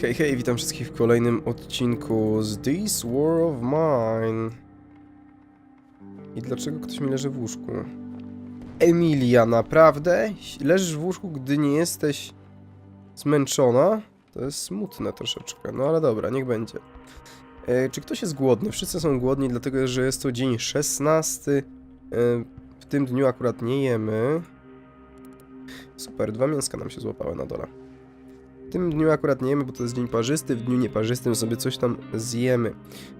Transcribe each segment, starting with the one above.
Hej, hej, witam wszystkich w kolejnym odcinku z This War of Mine. I dlaczego ktoś mi leży w łóżku? Emilia, naprawdę? Leżysz w łóżku, gdy nie jesteś zmęczona? To jest smutne troszeczkę, no ale dobra, niech będzie. E, czy ktoś jest głodny? Wszyscy są głodni, dlatego że jest to dzień 16. E, w tym dniu akurat nie jemy. Super, dwa mięska nam się złapały na dole. W tym dniu akurat nie jemy, bo to jest dzień parzysty, w dniu nieparzystym sobie coś tam zjemy.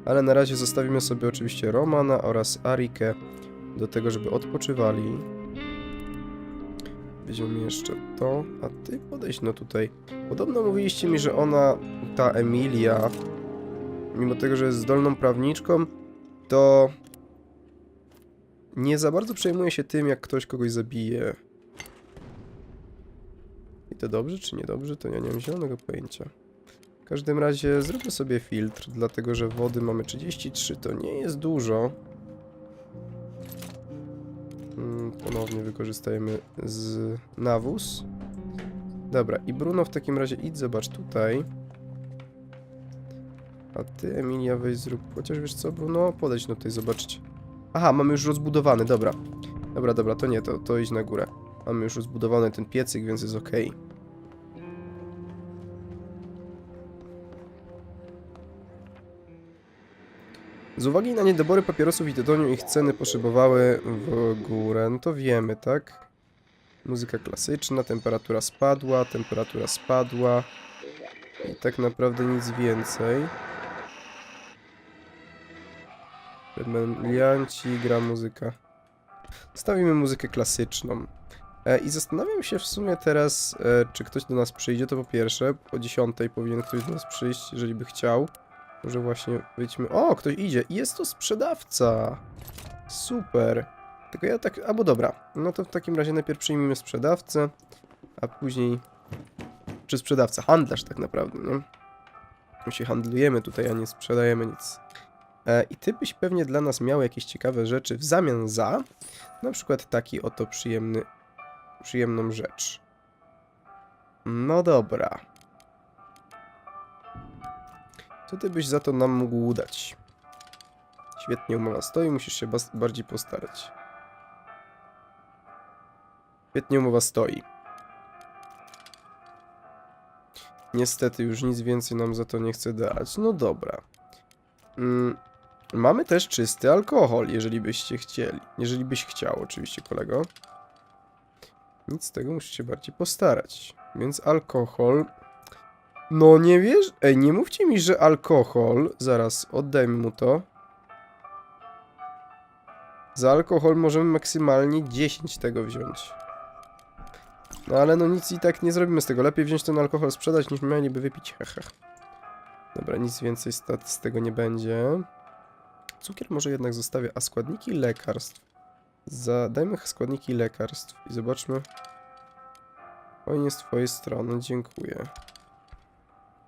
Ale na razie zostawimy sobie oczywiście Romana oraz Arikę do tego, żeby odpoczywali. Weźmiemy jeszcze to, a ty podejdź no tutaj. Podobno mówiliście mi, że ona, ta Emilia, mimo tego, że jest zdolną prawniczką, to nie za bardzo przejmuje się tym, jak ktoś kogoś zabije. To dobrze czy niedobrze, to ja nie mam zielonego pojęcia. W każdym razie zróbmy sobie filtr, dlatego że wody mamy 33, to nie jest dużo. Mm, Ponownie wykorzystajemy z nawóz. Dobra, i Bruno w takim razie idź zobacz tutaj. A ty, Emilia, weź zrób. Chociaż wiesz co, Bruno? Podejdź no tutaj, zobaczcie. Aha, mamy już rozbudowany, dobra. Dobra, dobra, to nie, to, to idź na górę. Mamy już rozbudowany ten piecyk, więc jest ok. Z uwagi na niedobory papierosów i tytoniu ich ceny poszybowały w górę, no to wiemy, tak? Muzyka klasyczna, temperatura spadła, temperatura spadła i tak naprawdę nic więcej. Rebelianci, gra muzyka. Stawimy muzykę klasyczną. E, I zastanawiam się w sumie teraz, e, czy ktoś do nas przyjdzie, to po pierwsze, o 10 powinien ktoś do nas przyjść, jeżeli by chciał. Może właśnie wyjdźmy. O, ktoś idzie. Jest to sprzedawca. Super. Tylko ja tak. Albo dobra. No to w takim razie najpierw przyjmijmy sprzedawcę, a później. Czy sprzedawca? Handlarz tak naprawdę, nie? My się handlujemy tutaj, a nie sprzedajemy nic. E, I ty byś pewnie dla nas miał jakieś ciekawe rzeczy w zamian za. Na przykład taki oto przyjemny. Przyjemną rzecz. No dobra. Co ty byś za to nam mógł dać? Świetnie umowa stoi, musisz się bardziej postarać. Świetnie umowa stoi. Niestety już nic więcej nam za to nie chce dać. No dobra. Mm, mamy też czysty alkohol, jeżeli byście chcieli. Jeżeli byś chciał, oczywiście, kolego. Nic z tego, musisz się bardziej postarać. Więc alkohol no nie wiesz? Ej, nie mówcie mi, że alkohol. Zaraz, oddajmy mu to. Za alkohol możemy maksymalnie 10 tego wziąć. No ale no nic i tak nie zrobimy z tego. Lepiej wziąć ten alkohol, sprzedać, niż mieliby wypić. Hehe. Dobra, nic więcej z, tego nie będzie. Cukier może jednak zostawię, a składniki lekarstw. Zadajmy składniki lekarstw i zobaczmy. Fajnie z twojej strony, dziękuję.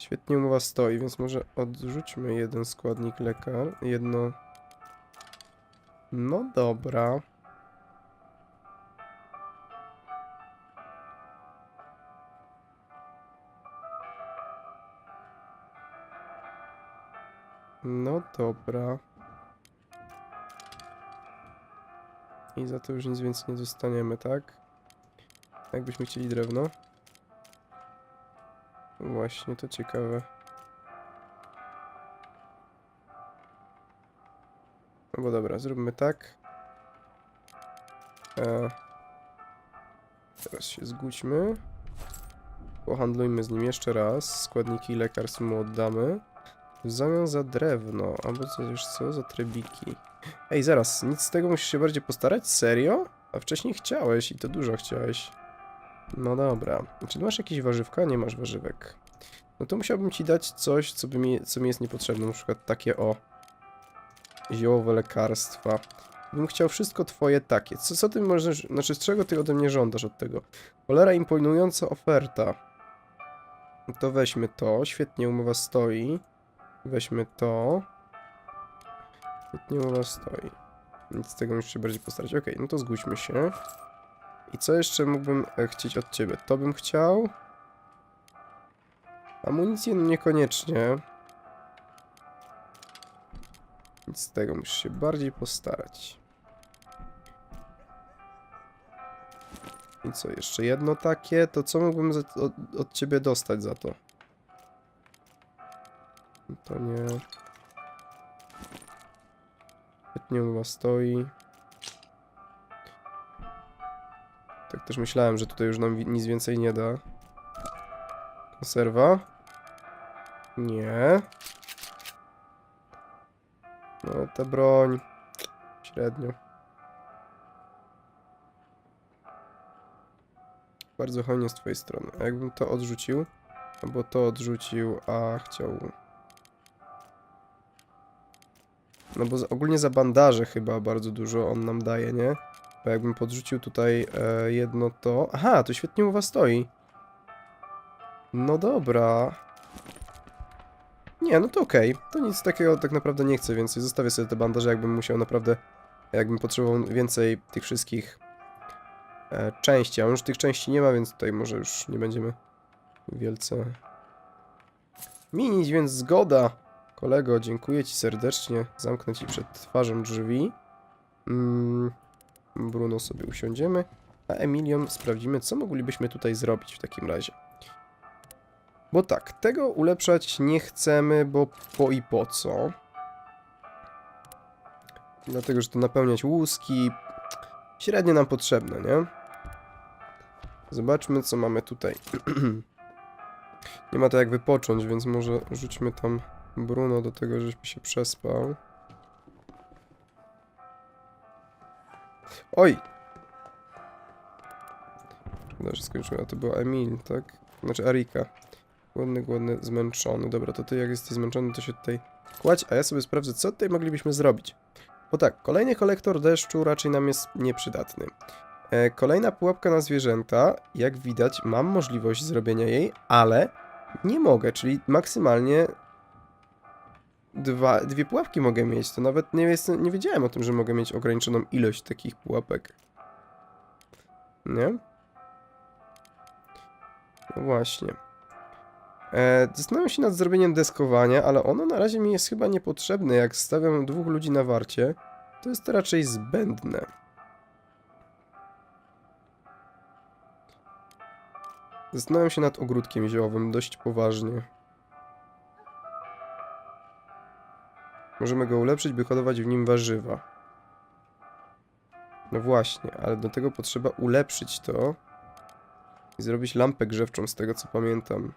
Świetnie umowa stoi, więc może odrzućmy jeden składnik lekar, jedno... No dobra. No dobra. I za to już nic więcej nie dostaniemy, tak? Jakbyśmy chcieli drewno. Właśnie, to ciekawe. No bo dobra, zróbmy tak. E, teraz się zgódźmy. Pohandlujmy z nim jeszcze raz. Składniki lekarstw mu oddamy. W zamian za drewno, albo coś co, za trybiki. Ej, zaraz, nic z tego musisz się bardziej postarać? Serio? A wcześniej chciałeś i to dużo chciałeś. No dobra. Czy masz jakieś warzywka? Nie masz warzywek. No to musiałbym ci dać coś, co, by mi, co mi jest niepotrzebne. Na przykład takie o. Ziołowe lekarstwa. Bym chciał wszystko twoje takie. Co, co ty możesz. Znaczy, z czego ty ode mnie żądasz od tego? Cholera imponująca oferta. To weźmy to. Świetnie umowa stoi. Weźmy to. Świetnie umowa stoi. Nic z tego musisz się bardziej postarać. Okej, no to zgódźmy się. I co jeszcze mógłbym e, chcieć od ciebie? To bym chciał. Amunicję no niekoniecznie. Więc z tego musisz się bardziej postarać. I co, jeszcze jedno takie? To co mógłbym od, od ciebie dostać za to? To nie... Świetnie u was stoi. Tak też myślałem, że tutaj już nam nic więcej nie da. Konserwa? Nie. No, ta broń. Średnio. Bardzo hojnie z twojej strony. A jakbym to odrzucił? Albo to odrzucił, a chciał... No bo ogólnie za bandaże chyba bardzo dużo on nam daje, nie? Bo jakbym podrzucił tutaj e, jedno to... Aha, to świetnie u was stoi. No dobra. Nie, no to okej. To nic takiego tak naprawdę nie chcę więcej. Zostawię sobie te bandaże, jakbym musiał naprawdę... Jakbym potrzebował więcej tych wszystkich e, części. A już tych części nie ma, więc tutaj może już nie będziemy wielce minić, więc zgoda. Kolego, dziękuję ci serdecznie. Zamknę ci przed twarzą drzwi. Mm, Bruno sobie usiądziemy. A Emilion sprawdzimy, co moglibyśmy tutaj zrobić w takim razie. Bo tak, tego ulepszać nie chcemy, bo po i po co. Dlatego, że to napełniać łuski średnio nam potrzebne, nie? Zobaczmy, co mamy tutaj. nie ma to jak wypocząć, więc może rzućmy tam Bruno do tego, żeśmy się przespał. Oj! Szkoda, że skończyłem. A to była Emil, tak? Znaczy Arika. Głodny, głodny, zmęczony. Dobra, to ty jak jesteś zmęczony, to się tutaj kładź, a ja sobie sprawdzę, co tutaj moglibyśmy zrobić. Bo tak, kolejny kolektor deszczu raczej nam jest nieprzydatny. E, kolejna pułapka na zwierzęta. Jak widać, mam możliwość zrobienia jej, ale nie mogę, czyli maksymalnie dwa, dwie pułapki mogę mieć. To nawet nie, jest, nie wiedziałem o tym, że mogę mieć ograniczoną ilość takich pułapek. Nie? No właśnie. E, zastanawiam się nad zrobieniem deskowania, ale ono na razie mi jest chyba niepotrzebne. Jak stawiam dwóch ludzi na warcie, to jest to raczej zbędne. Zastanawiam się nad ogródkiem ziołowym dość poważnie. Możemy go ulepszyć, by hodować w nim warzywa. No właśnie, ale do tego potrzeba ulepszyć to i zrobić lampę grzewczą z tego co pamiętam.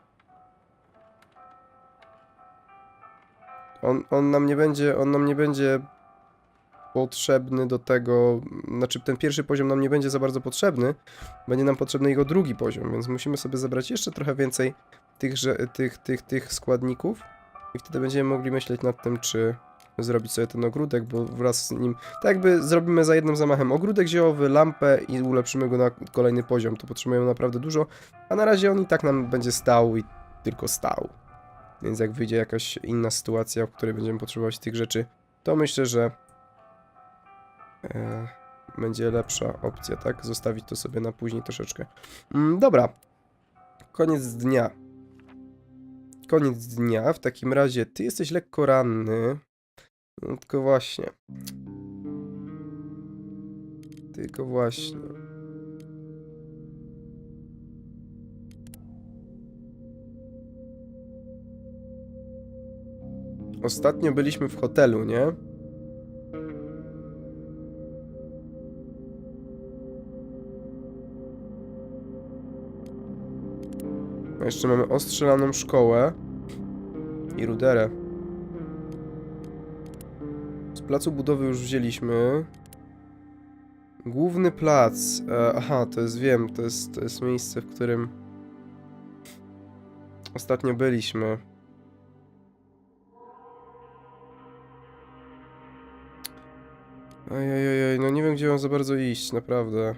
On, on nam nie będzie, on nam nie będzie potrzebny do tego, znaczy ten pierwszy poziom nam nie będzie za bardzo potrzebny, będzie nam potrzebny jego drugi poziom, więc musimy sobie zebrać jeszcze trochę więcej tychże, tych, tych, tych składników i wtedy będziemy mogli myśleć nad tym, czy zrobić sobie ten ogródek, bo wraz z nim, tak jakby zrobimy za jednym zamachem ogródek ziołowy, lampę i ulepszymy go na kolejny poziom, to potrzebujemy naprawdę dużo, a na razie on i tak nam będzie stał i tylko stał. Więc jak wyjdzie jakaś inna sytuacja, w której będziemy potrzebować tych rzeczy, to myślę, że e, będzie lepsza opcja, tak? Zostawić to sobie na później troszeczkę. Mm, dobra. Koniec dnia. Koniec dnia. W takim razie ty jesteś lekko ranny. No tylko właśnie. Tylko właśnie. Ostatnio byliśmy w hotelu, nie? A jeszcze mamy ostrzelaną szkołę i ruderę. Z placu budowy już wzięliśmy. Główny plac. E, aha, to jest, wiem, to jest, to jest miejsce, w którym ostatnio byliśmy. Ojej, no nie wiem, gdzie mam za bardzo iść, naprawdę.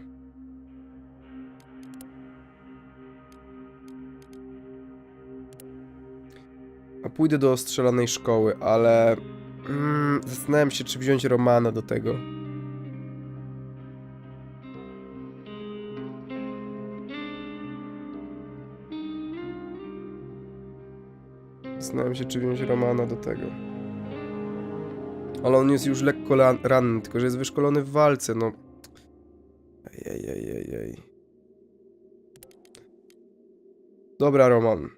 A pójdę do ostrzelanej szkoły, ale... Mm, zastanawiam się, czy wziąć Romana do tego. Zastanawiam się, czy wziąć Romana do tego. Ale on jest już lekko ranny, tylko że jest wyszkolony w walce, no. Ej, ej, ej, ej. Dobra, Roman.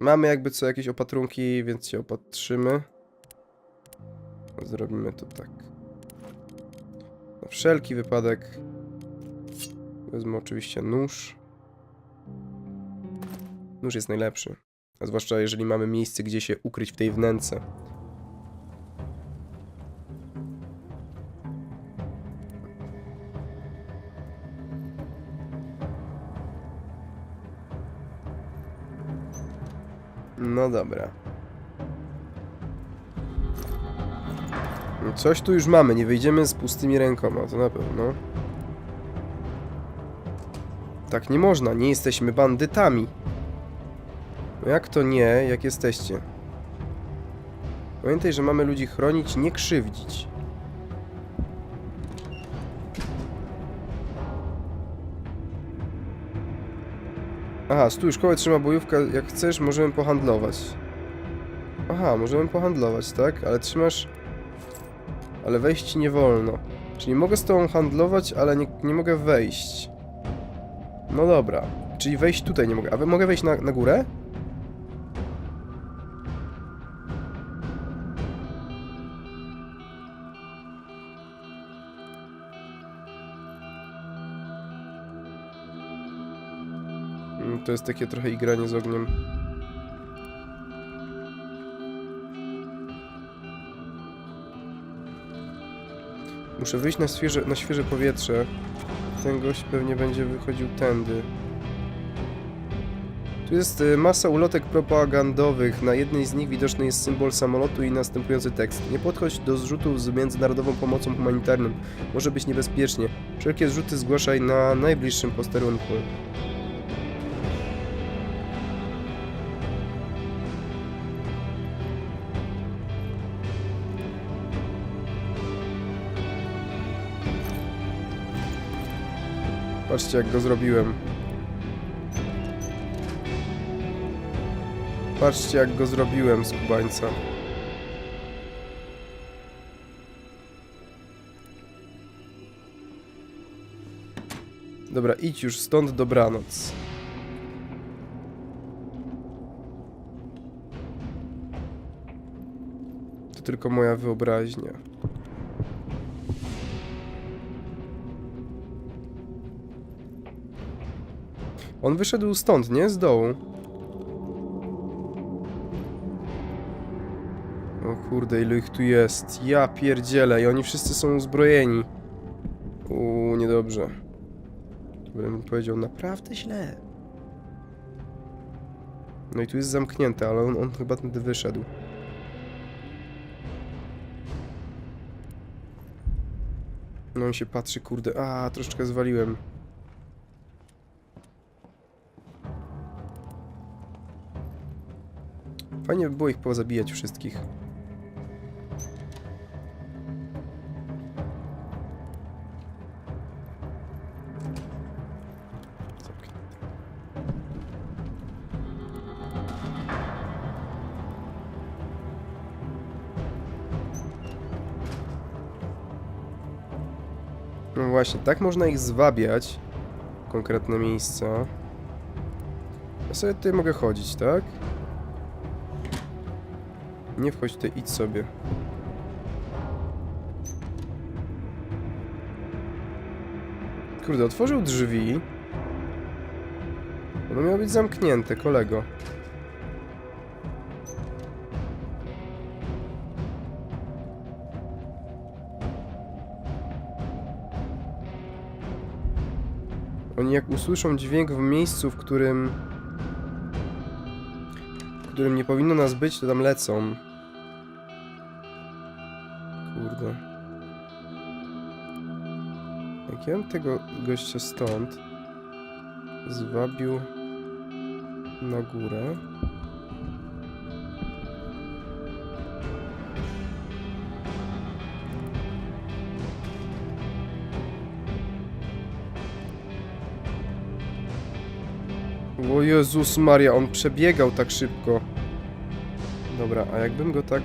Mamy jakby co jakieś opatrunki, więc się opatrzymy. Zrobimy to tak. Na wszelki wypadek wezmę oczywiście nóż. Nóż jest najlepszy. A zwłaszcza jeżeli mamy miejsce, gdzie się ukryć w tej wnęce. No dobra. Coś tu już mamy, nie wyjdziemy z pustymi rękoma, to na pewno. Tak nie można, nie jesteśmy bandytami. No jak to nie, jak jesteście? Pamiętaj, że mamy ludzi chronić, nie krzywdzić. Aha, stój, szkołę trzyma bojówka, jak chcesz, możemy pohandlować. Aha, możemy pohandlować, tak? Ale trzymasz... Ale wejść nie wolno. Czyli mogę z tobą handlować, ale nie, nie mogę wejść. No dobra. Czyli wejść tutaj nie mogę. A wy mogę wejść na, na górę? To jest takie trochę igranie z ogniem. Muszę wyjść na świeże, na świeże powietrze. Ten gość pewnie będzie wychodził tędy. Tu jest y, masa ulotek propagandowych. Na jednej z nich widoczny jest symbol samolotu i następujący tekst. Nie podchodź do zrzutów z międzynarodową pomocą humanitarną. Może być niebezpiecznie. Wszelkie zrzuty zgłaszaj na najbliższym posterunku. Patrzcie jak go zrobiłem. Patrzcie jak go zrobiłem z kubańca. Dobra, idź już stąd, dobranoc. To tylko moja wyobraźnia. On wyszedł stąd, nie? Z dołu. O kurde, ilu ich tu jest. Ja pierdzielę i oni wszyscy są uzbrojeni. Uuu, niedobrze. Bym powiedział naprawdę źle. No i tu jest zamknięte, ale on, on chyba tędy wyszedł. No on się patrzy, kurde. A, troszeczkę zwaliłem. Fajnie by było ich pozabijać wszystkich. No właśnie, tak można ich zwabiać w konkretne miejsca. Ja sobie tutaj mogę chodzić, tak? Nie wchodź tutaj, idź sobie. Kurde, otworzył drzwi. Ono miało być zamknięte, kolego. Oni jak usłyszą dźwięk w miejscu, w którym... w którym nie powinno nas być, to tam lecą. Kurde. Jak ja bym tego gościa stąd zwabił na górę. O Jezus Maria, on przebiegał tak szybko. Dobra, a jakbym go tak...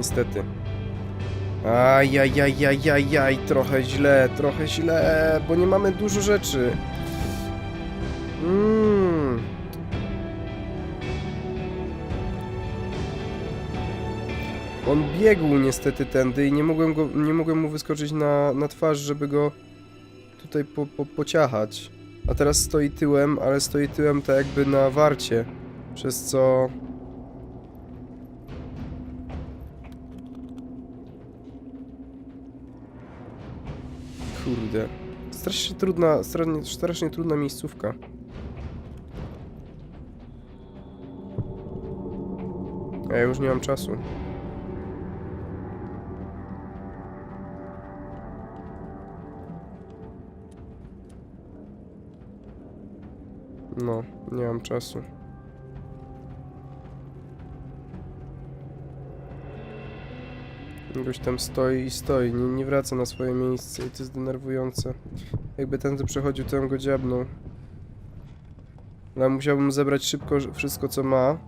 Niestety. Ajajajajajaj, trochę źle, trochę źle, bo nie mamy dużo rzeczy. Mm. On biegł niestety tędy i nie mogłem, go, nie mogłem mu wyskoczyć na, na twarz, żeby go tutaj po, po, pociachać. A teraz stoi tyłem, ale stoi tyłem tak jakby na warcie, przez co... Kurde. Strasznie trudna, strasznie, strasznie trudna miejscówka. Ja już nie mam czasu. No, nie mam czasu. Goś tam stoi i stoi, nie, nie wraca na swoje miejsce i to jest denerwujące. Jakby tędy przechodził, to bym go dziabnął. Musiałbym zebrać szybko wszystko, co ma.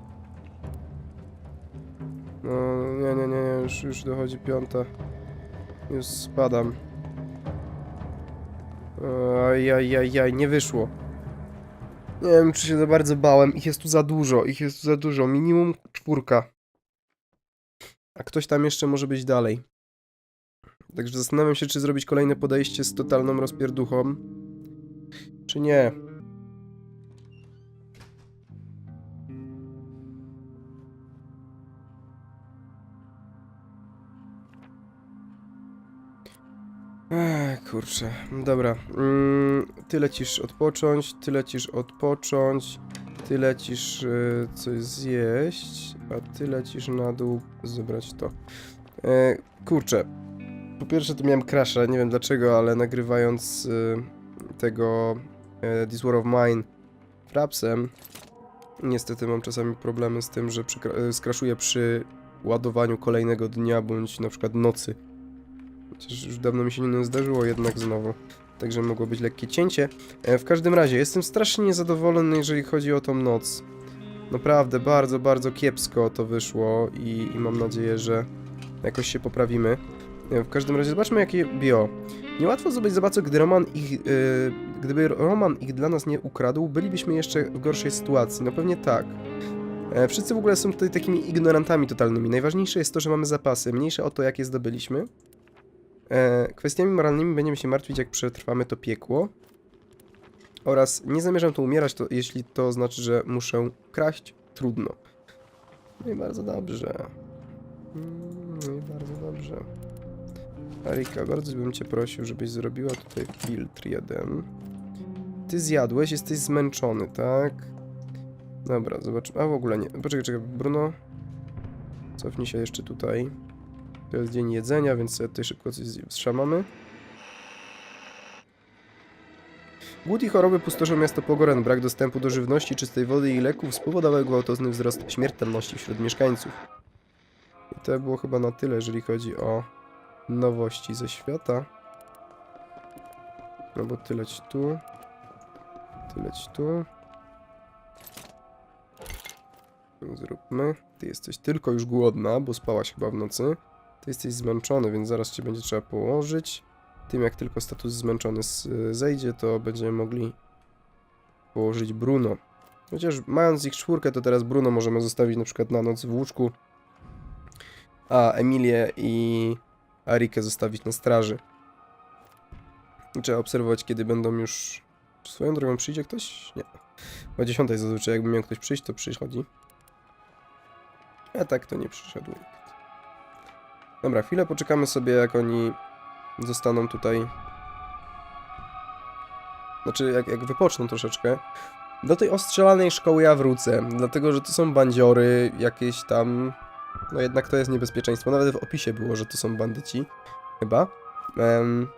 No, nie, nie, nie, nie, już, już dochodzi piąta. Już spadam. Ajajajaj, nie wyszło. Nie wiem, czy się za bardzo bałem. Ich jest tu za dużo, ich jest tu za dużo. Minimum czwórka. A ktoś tam jeszcze może być dalej. Także zastanawiam się, czy zrobić kolejne podejście z totalną rozpierduchą, czy nie. Ech, kurczę. Dobra. Mm, ty lecisz odpocząć, ty lecisz odpocząć, ty lecisz y, coś zjeść, a ty lecisz na dół zebrać to. E, kurczę. Po pierwsze to miałem crasha, nie wiem dlaczego, ale nagrywając y, tego e, This War of Mine frapsem, niestety mam czasami problemy z tym, że e, skraszuję przy ładowaniu kolejnego dnia bądź na przykład nocy. Chociaż już dawno mi się nie zdarzyło jednak znowu. Także mogło być lekkie cięcie. E, w każdym razie, jestem strasznie niezadowolony, jeżeli chodzi o tą noc. Naprawdę, bardzo, bardzo kiepsko to wyszło i, i mam nadzieję, że jakoś się poprawimy. E, w każdym razie, zobaczmy jakie bio. Niełatwo zdobyć bardzo, gdy Roman ich, e, gdyby Roman ich dla nas nie ukradł, bylibyśmy jeszcze w gorszej sytuacji. No pewnie tak. Wszyscy w ogóle są tutaj takimi ignorantami totalnymi. Najważniejsze jest to, że mamy zapasy. Mniejsze o to, jakie zdobyliśmy. E, kwestiami moralnymi będziemy się martwić, jak przetrwamy to piekło. Oraz nie zamierzam tu umierać, to, jeśli to znaczy, że muszę kraść. Trudno. No i bardzo dobrze. Mm, No i bardzo dobrze. Arika, bardzo bym cię prosił, żebyś zrobiła tutaj filtr jeden. Ty zjadłeś, jesteś zmęczony, tak? Dobra, zobaczmy. A w ogóle nie. Poczekaj, czekaj, Bruno. Cofnij się jeszcze tutaj. To jest dzień jedzenia, więc sobie tutaj szybko coś zszamamy. Głód i choroby pustoszą miasto Pogoren. Brak dostępu do żywności, czystej wody i leków spowodował gwałtowny wzrost śmiertelności wśród mieszkańców. I to było chyba na tyle, jeżeli chodzi o nowości ze świata. No bo ty leć tu. Ty leć tu. Zróbmy. Ty jesteś tylko już głodna, bo spałaś chyba w nocy. Ty jesteś zmęczony, więc zaraz cię będzie trzeba położyć. Tym jak tylko status zmęczony zejdzie, to będziemy mogli położyć Bruno. Chociaż mając ich czwórkę, to teraz Bruno możemy zostawić na przykład na noc w łóżku, a Emilię i Arikę zostawić na straży. Trzeba obserwować, kiedy będą już... Swoją drogą przyjdzie ktoś? Nie. O 10 zazwyczaj, jakby miał ktoś przyjść, to przychodzi. A tak to nie przyszedł nikt. Dobra, chwilę poczekamy sobie, jak oni zostaną tutaj. Znaczy, jak, jak wypoczną troszeczkę. Do tej ostrzelanej szkoły ja wrócę, dlatego że to są bandziory, jakieś tam. No jednak to jest niebezpieczeństwo. Nawet w opisie było, że to są bandyci. Chyba. Um,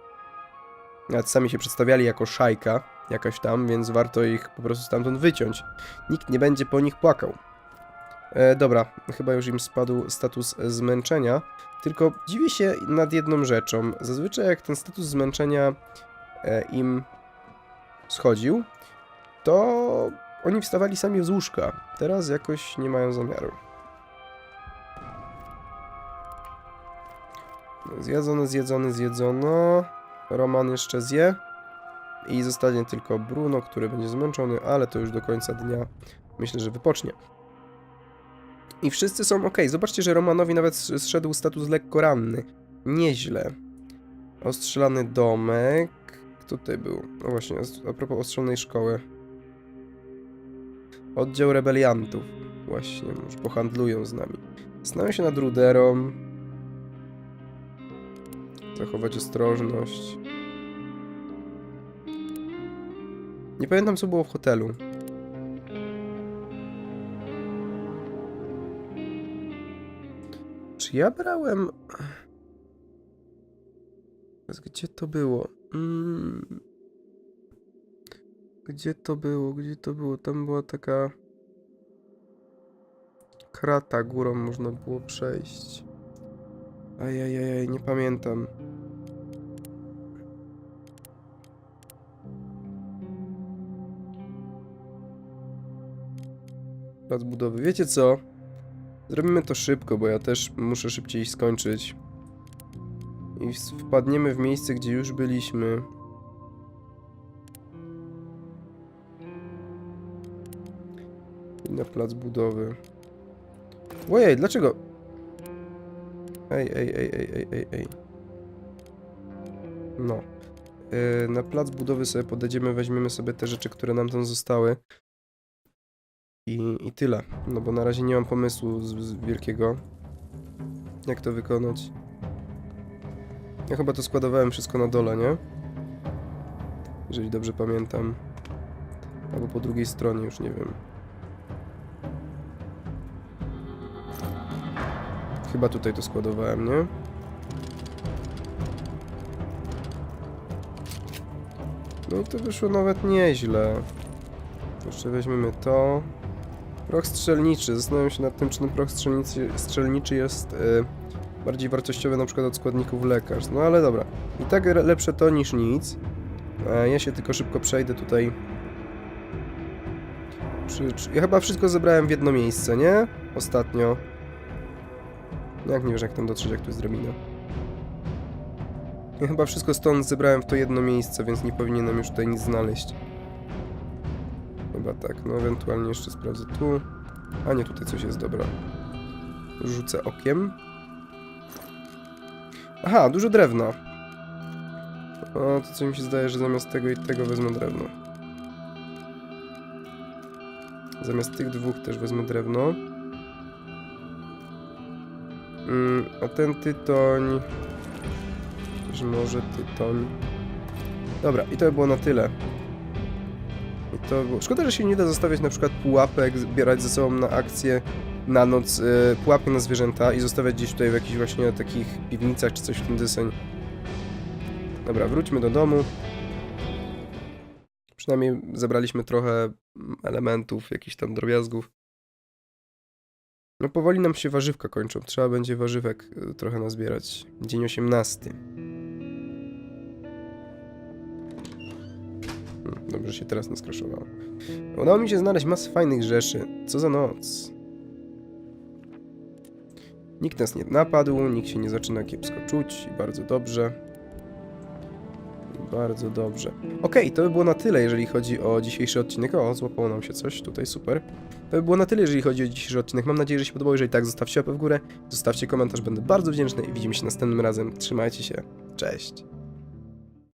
nawet sami się przedstawiali jako szajka jakaś tam, więc warto ich po prostu stamtąd wyciąć. Nikt nie będzie po nich płakał. E, dobra, chyba już im spadł status zmęczenia. Tylko dziwię się nad jedną rzeczą. Zazwyczaj jak ten status zmęczenia e, im schodził, to oni wstawali sami z łóżka. Teraz jakoś nie mają zamiaru. Zjedzony, zjedzony, zjedzono. Roman jeszcze zje. I zostanie tylko Bruno, który będzie zmęczony, ale to już do końca dnia myślę, że wypocznie. I wszyscy są ok. Zobaczcie, że Romanowi nawet zszedł status lekko ranny. Nieźle. Ostrzelany domek. Kto tutaj był? No właśnie, a propos ostrzelonej szkoły. Oddział rebeliantów. Właśnie, już pohandlują z nami. Znają się nad Ruderą. Zachować ostrożność. Nie pamiętam, co było w hotelu. Ja brałem... Gdzie to było? Mm. Gdzie to było? Gdzie to było? Tam była taka... Krata górą można było przejść. Ajajajaj, nie pamiętam. Plac budowy. Wiecie co? Zrobimy to szybko, bo ja też muszę szybciej skończyć. I wpadniemy w miejsce, gdzie już byliśmy. I na plac budowy. Ojej, dlaczego? Ej, ej, ej, ej, ej, ej, ej. No. Yy, na plac budowy sobie podejdziemy, weźmiemy sobie te rzeczy, które nam tam zostały. I, I tyle. No bo na razie nie mam pomysłu z, z wielkiego. Jak to wykonać? Ja chyba to składowałem wszystko na dole, nie? Jeżeli dobrze pamiętam. Albo po drugiej stronie, już nie wiem. Chyba tutaj to składowałem, nie? No i to wyszło nawet nieźle. Jeszcze weźmiemy to. Proch strzelniczy. Zastanawiam się nad tym, czy ten proch strzelniczy, strzelniczy jest y, bardziej wartościowy na przykład od składników lekarstw. No ale dobra. I tak lepsze to niż nic. E, ja się tylko szybko przejdę tutaj. Przy, ja chyba wszystko zebrałem w jedno miejsce, nie? Ostatnio. No Jak nie wiesz, jak tam dotrzeć, jak tu jest drabina. Ja chyba wszystko stąd zebrałem w to jedno miejsce, więc nie powinienem już tutaj nic znaleźć. Chyba tak, no ewentualnie jeszcze sprawdzę tu. A nie, tutaj coś jest, dobra. Rzucę okiem. Aha, dużo drewna. O, to co mi się zdaje, że zamiast tego i tego wezmę drewno. Zamiast tych dwóch też wezmę drewno. Mm, a ten tytoń... Też może tytoń. Dobra, i to by było na tyle. To. Szkoda, że się nie da zostawiać na przykład pułapek, zbierać ze sobą na akcję na noc y, pułapki na zwierzęta i zostawiać gdzieś tutaj w jakichś właśnie takich piwnicach czy coś w tym deseń. Dobra, wróćmy do domu. Przynajmniej zebraliśmy trochę elementów, jakichś tam drobiazgów. No powoli nam się warzywka kończą. Trzeba będzie warzywek y, trochę nazbierać. Dzień 18. Dobrze się teraz nie skraszowało. Udało mi się znaleźć masę fajnych rzeczy. Co za noc. Nikt nas nie napadł, nikt się nie zaczyna kiepsko czuć i bardzo dobrze. Bardzo dobrze. Okej, to by było na tyle, jeżeli chodzi o dzisiejszy odcinek. O, złapało nam się coś, tutaj super. To by było na tyle, jeżeli chodzi o dzisiejszy odcinek. Mam nadzieję, że się podobało. Jeżeli tak, zostawcie łapę w górę, zostawcie komentarz, będę bardzo wdzięczny i widzimy się następnym razem. Trzymajcie się, cześć.